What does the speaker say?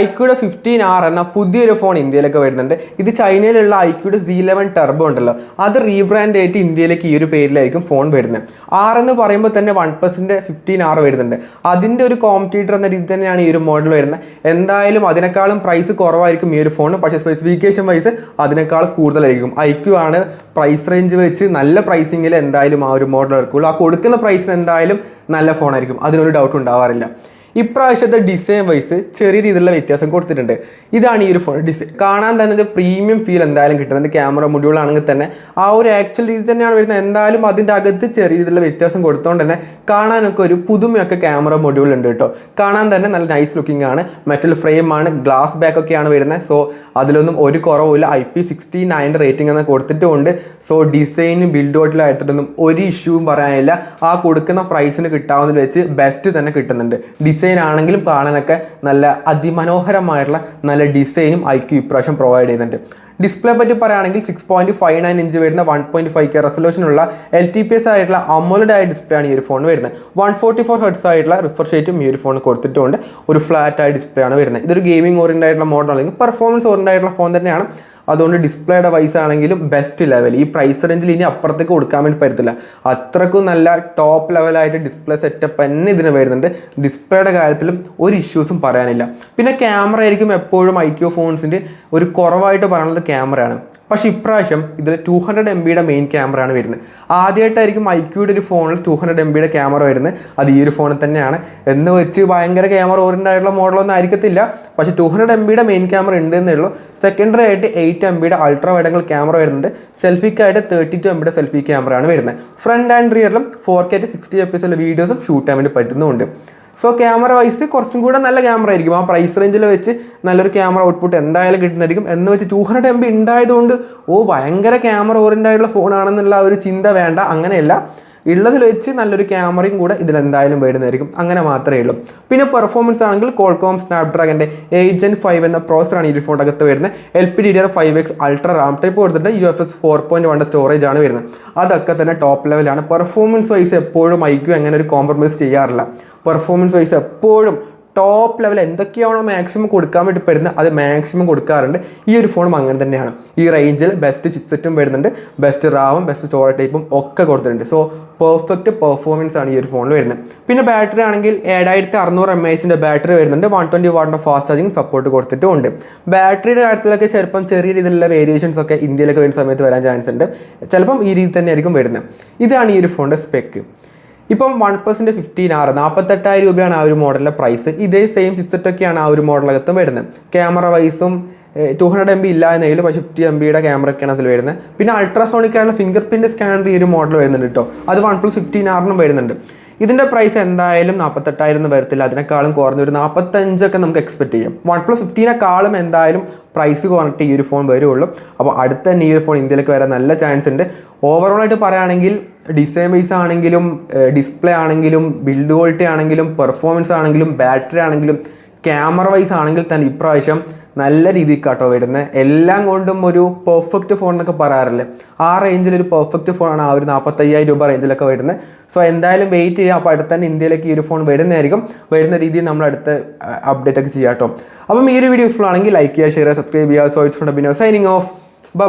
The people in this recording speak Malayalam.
ഐക്യൂടെ ഫിഫ്റ്റീൻ ആർ എന്ന പുതിയൊരു ഫോൺ ഇന്ത്യയിലേക്ക് വരുന്നുണ്ട്. ഇത് ചൈനയിലുള്ള ഐക്യൂടെ സി ലെവൻ ടെർബോ ഉണ്ടല്ലോ. അത് റീബ്രാൻഡ് ആയിട്ട് ഇന്ത്യയിലേക്ക് ഈ ഒരു പേരിലായിരിക്കും ഫോൺ വരുന്നത്. ആർ എന്ന് പറയുമ്പോൾ തന്നെ വൺ പ്ലസിന്റെ ഫിഫ്റ്റീൻ ആർ വരുന്നുണ്ട്. അതിന്റെ ഒരു കോമ്പറ്റീറ്റർ എന്ന രീതി തന്നെയാണ് ഈ ഒരു മോഡൽ വരുന്നത്. എന്തായാലും അതിനേക്കാളും പ്രൈസ് കുറവായിരിക്കും ഈ ഒരു ഫോൺ പക്ഷേ സ്പെസിഫിക്കേഷൻ വൈസ് അതിനേക്കാൾ കൂടുതലായിരിക്കും. ഐക്യു ആണ് പ്രൈസ് റേഞ്ച് വെച്ച് നല്ല പ്രൈസിങ്ങിൽ എന്തായാലും ആ ഒരു മോഡൽ ഇറക്കുള്ളൂ ആ കൊടുക്കുന്ന പ്രൈസിന് എന്തായാലും നല്ല ഫോണായിരിക്കും അതിനൊരു ഡൗട്ട് ഉണ്ടാവാറില്ല. ഇപ്രാവശ്യത്തെ ഡിസൈൻ വൈസ് ചെറിയ രീതിയിലുള്ള വ്യത്യാസം കൊടുത്തിട്ടുണ്ട്. ഇതാണ് ഈ ഒരു ഫോൺ ഡിസൈൻ കാണാൻ തന്നെ ഒരു പ്രീമിയം ഫീൽ എന്തായാലും കിട്ടുന്നത് ക്യാമറ മൊഡ്യൂൾ ആണെങ്കിൽ തന്നെ ആ ഒരു ആക്ച്വൽ രീതി തന്നെയാണ് വരുന്നത്. എന്തായാലും അതിന്റെ അകത്ത് ചെറിയ രീതിയിലുള്ള വ്യത്യാസം കൊടുത്തുകൊണ്ട് തന്നെ കാണാനൊക്കെ ഒരു പുതുമയൊക്കെ ക്യാമറ മൊഡ്യൂൾ ഉണ്ട് കേട്ടോ. കാണാൻ തന്നെ നല്ല നൈസ് ലുക്കിംഗ് ആണ്. മെറ്റൽ ഫ്രെയിമാണ് ഗ്ലാസ് ബാക്ക് ഒക്കെയാണ് വരുന്നത്. സോ അതിലൊന്നും ഒരു കുറവുമില്ല. ഐ പി സിക്സ്റ്റി നയന്റെ റേറ്റിംഗ് എന്ന് കൊടുത്തിട്ടുമുണ്ട്. സോ ഡിസൈനും ബിൽഡ് ഔട്ടിലായിട്ടൊന്നും ഒരു ഇഷ്യൂവും പറയാനില്ല. ആ കൊടുക്കുന്ന പ്രൈസിന് കിട്ടാവുന്നതിൽ വെച്ച് ബെസ്റ്റ് തന്നെ കിട്ടുന്നുണ്ട്. ഡിസൈൻ ആണെങ്കിലും കാണാനൊക്കെ നല്ല അതിമനോഹരമായിട്ടുള്ള നല്ല ഡിസൈനും ഐക്യു ഇപ്രാവശ്യം പ്രൊവൈഡ് ചെയ്യുന്നുണ്ട് ഡിസ്പ്ലേ പറ്റി പറയുകയാണെങ്കിൽ six point five nine inch വരുന്ന വൺ പോയിന്റ് ഫൈവ് കെ റെസൊല്യൂഷനുള്ള എൽ ടി പി എസ് ആയിട്ടുള്ള അമോലഡ് ആയ ഡിസ്പ്ലേ ആണ് ഈ ഒരു ഫോൺ വരുന്നത്. വൺ ഫോർട്ടി ഫോർ ഹെഡ്സ് ആയിട്ടുള്ള റിഫ്രഷ് റേറ്റും ഈ ഒരു ഫോൺ കൊടുത്തിട്ടുണ്ട്. ഒരു ഫ്ലാറ്റ് ആയ ഡിസ്പ്ലേ ആണ് വരുന്നത്. ഇതൊരു ഗെയിമിംഗ് ഓറിയന്റ് ആയിട്ടുള്ള മോഡൽ അല്ലെങ്കിൽ പെർഫോമൻസ് ഓറിയന്റ് ആയിട്ടുള്ള ഫോൺ തന്നെയാണ്. അതുകൊണ്ട് ഡിസ്പ്ലേയുടെ വൈസ് ആണെങ്കിലും ബെസ്റ്റ് ലെവൽ ഈ പ്രൈസ് റേഞ്ചിൽ ഇനി അപ്പുറത്തേക്ക് കൊടുക്കാൻ വേണ്ടി പറ്റത്തില്ല. അത്രക്കും നല്ല ടോപ്പ് ലെവലായിട്ട് ഡിസ്പ്ലേ സെറ്റപ്പ് തന്നെ ഇതിന് വരുന്നുണ്ട്. ഡിസ്പ്ലേയുടെ കാര്യത്തിലും ഒരു ഇഷ്യൂസും പറയാനില്ല. പിന്നെ ക്യാമറ ആയിരിക്കും എപ്പോഴും ഐക്യോ ഫോൺസിന്റെ ഒരു കുറവായിട്ട് പറയുന്നത് ക്യാമറയാണ്. പക്ഷേ ഇപ്രാവശ്യം ഇതിൽ ടു ഹൺഡ്രഡ് എം ബിയുടെ മെയിൻ ക്യാമറയാണ് വരുന്നത്. ആദ്യമായിട്ടായിരിക്കും ഐക്യൂയുടെ ഒരു ഫോണിൽ ടു ഹൺഡ്രഡ് എം ബിയുടെ ക്യാമറ വരുന്നത്. അത് ഈ ഒരു ഫോണിൽ തന്നെയാണ്. എന്ന് വെച്ച് ഭയങ്കര ക്യാമറ ഓറിയന്റ് ആയിട്ടുള്ള മോഡലൊന്നും ആയിരിക്കത്തില്ല. പക്ഷേ ടു ഹൺഡ്രഡ് എം ബിയുടെ മെയിൻ ക്യാമറ ഉണ്ട് എന്നേ ഉള്ളൂ. സെക്കൻഡറി ആയിട്ട് എയ്റ്റ് എം ബിയുടെ അൾട്രാ വൈഡങ്ങൾ ക്യാമറ വരുന്നുണ്ട്. സെൽഫിക്കായിട്ട് തേർട്ടി ടു എം ബിയുടെ സെൽഫി ക്യാമറയാണ് വരുന്നത്. ഫ്രണ്ട് ആൻഡ് റിയറിലും ഫോർ കെ സിക്സ്റ്റി എസ് വീഡിയോസും ഷൂട്ട് ചെയ്യാൻ വേണ്ടി പറ്റുന്നുമുണ്ട്. സോ ക്യാമറ വൈസ് കുറച്ചും കൂടെ നല്ല ക്യാമറ ആയിരിക്കും. ആ പ്രൈസ് റേഞ്ചിൽ വെച്ച് നല്ലൊരു ക്യാമറ ഔട്ട്പുട്ട് എന്തായാലും കിട്ടുന്നതായിരിക്കും. എന്ന് വെച്ച് ടു ഹൺഡ്രഡ് എം ബി ഉണ്ടായതുകൊണ്ട് ഓ ഭയങ്കര ക്യാമറ ഓറിയന്റ് ആയിട്ടുള്ള ഫോണാണെന്നുള്ള ഒരു ചിന്ത വേണ്ട. അങ്ങനെയല്ല. ഉള്ളതിൽ വെച്ച് നല്ലൊരു ക്യാമറയും കൂടെ ഇതിൽ എന്തായാലും വരുന്നതായിരിക്കും. അങ്ങനെ മാത്രമേ ഉള്ളൂ. പിന്നെ പെർഫോമൻസ് ആണെങ്കിൽ കോൾകോം സ്നാപ്ഡ്രാഗന്റെ എയ്റ്റ് ജെൻ ഫൈവ് എന്ന പ്രോസറാണ് ഈ ഫോണിന്റെ അകത്ത് വരുന്നത്. L P D R five X ultra RAM type കൊടുത്തിട്ട് U F S four point one storage ആണ് വരുന്നത്. അതൊക്കെ തന്നെ ടോപ്പ് ലെവലാണ് പെർഫോമൻസ് വൈസ് എപ്പോഴും ഐക്യു അങ്ങനെ ഒരു കോംപ്രമൈസ് ചെയ്യാറില്ല. പെർഫോമൻസ് വൈസ് എപ്പോഴും ടോപ്പ് ലെവൽ എന്തൊക്കെയാണോ മാക്സിമം കൊടുക്കാൻ വേണ്ടി പറ്റുന്നത് അത് മാക്സിമം കൊടുക്കാറുണ്ട്. ഈ ഒരു ഫോണും അങ്ങനെ തന്നെയാണ്. ഈ റേഞ്ചിൽ ബെസ്റ്റ് ചിപ്സെറ്റും വരുന്നുണ്ട്. ബെസ്റ്റ് റാവും ബെസ്റ്റ് സ്റ്റോറേജ് ടൈപ്പും ഒക്കെ കൊടുത്തിട്ടുണ്ട്. സോ പെർഫെക്റ്റ് പെർഫോമൻസ് ആണ് ഈ ഒരു ഫോണിൽ വരുന്നത്. പിന്നെ ബാറ്ററി ആണെങ്കിൽ ഏഴായിരത്തി അറുന്നൂറ് എം എച്ചിന്റെ ബാറ്ററി വരുന്നുണ്ട്. വൺ ട്വന്റി വാട്ടിന്റെ ഫാസ്റ്റ് ചാർജിങ് സപ്പോർട്ട് കൊടുത്തിട്ടുമുണ്ട്. ബാറ്ററിയുടെ കാര്യത്തിലൊക്കെ ചിലപ്പം ചെറിയ രീതിയിലുള്ള വേരിയേഷൻസ് ഒക്കെ ഇന്ത്യയിലൊക്കെ വരുന്ന സമയത്ത് വരാൻ ചാൻസ് ഉണ്ട്. ചിലപ്പം ഈ രീതി തന്നെയായിരിക്കും വരുന്നത്. ഇതാണ് ഈ ഒരു ഫോണിന്റെ സ്പെക്ക് ഇപ്പം വൺ പ്ലസിന്റെ ഫിഫ്റ്റീൻ ആറ് നാൽപ്പത്തെട്ടായിരം രൂപയാണ് ആ ഒരു മോഡലിന്റെ പ്രൈസ് ഇതേ സെയിം ചിപ്സെറ്റൊക്കെയാണ് ആ ഒരു മോഡലകത്തും വരുന്നത്. ക്യാമറ വൈസും ടു ഹൺഡ്രഡ് എം ബി ഇല്ല എന്നതിൽ പക്ഷേ ഫിഫ്റ്റി എം ബിയുടെ ക്യാമറ ഒക്കെയാണ് അതിൽ വരുന്നത്. പിന്നെ അൾട്രാസോണിക് ആയിട്ടുള്ള ഫിംഗർ പ്രിന്റ് സ്കാനർ ഈ ഒരു മോഡൽ വരുന്നുണ്ട് കേട്ടോ അത് വൺ പ്ലസ് ഫിഫ്റ്റീൻ ആറിനും വരുന്നുണ്ട്. ഇതിന്റെ പ്രൈസ് എന്തായാലും നാൽപ്പത്തെട്ടായിരം വരത്തില്ല. അതിനേക്കാളും കുറഞ്ഞൊരു നാൽപ്പത്തഞ്ചൊക്കെ നമുക്ക് എക്സ്പെക്ട് ചെയ്യാം. വൺ പ്ലസ് ഫിഫ്റ്റീനെക്കാളും എന്തായാലും പ്രൈസ് കുറഞ്ഞിട്ട് ഈ ഒരു ഫോൺ വരുള്ളൂ അപ്പോൾ അടുത്ത തന്നെ ഈ ഒരു ഫോൺ ഇന്ത്യയിലേക്ക് വരാൻ നല്ല ചാൻസ് ഉണ്ട്. ഓവറോൾ ആയിട്ട് പറയുകയാണെങ്കിൽ ഡിസൈൻ വൈസ് ആണെങ്കിലും ഡിസ്പ്ലേ ആണെങ്കിലും ബിൽഡ് ക്വാളിറ്റി ആണെങ്കിലും പെർഫോമൻസ് ആണെങ്കിലും ബാറ്ററി ആണെങ്കിലും ക്യാമറ വൈസ് ആണെങ്കിൽ തന്നെ ഇപ്രാവശ്യം നല്ല രീതിക്ക് കേട്ടോ വരുന്നത് എല്ലാം കൊണ്ടും ഒരു പെർഫെക്റ്റ് ഫോൺ എന്നൊക്കെ പറയാറില്ലേ? ആ റേഞ്ചിൽ ഒരു പെർഫെക്റ്റ് ഫോണാണ് ആ ഒരു നാൽപ്പത്തയ്യായിരം രൂപ റേഞ്ചിലൊക്കെ വരുന്നത് സോ എന്തായാലും വെയിറ്റ് ചെയ്യുക അപ്പോൾ അടുത്ത് തന്നെ ഇന്ത്യയിലേക്ക് ഈ ഒരു ഫോൺ വരുന്നതായിരിക്കും. വരുന്ന രീതിയിൽ നമ്മൾ അടുത്ത് അപ്ഡേറ്റ് ഒക്കെ ചെയ്യാം കേട്ടോ അപ്പം ഈ ഒരു വീഡിയോ യൂസ്ഫുൾ ആണെങ്കിൽ ലൈക്ക് ചെയ്യുക ഷെയർ ചെയ്യുക സബ്സ്ക്രൈബ് ചെയ്യുക. So it's from Bino signing off bye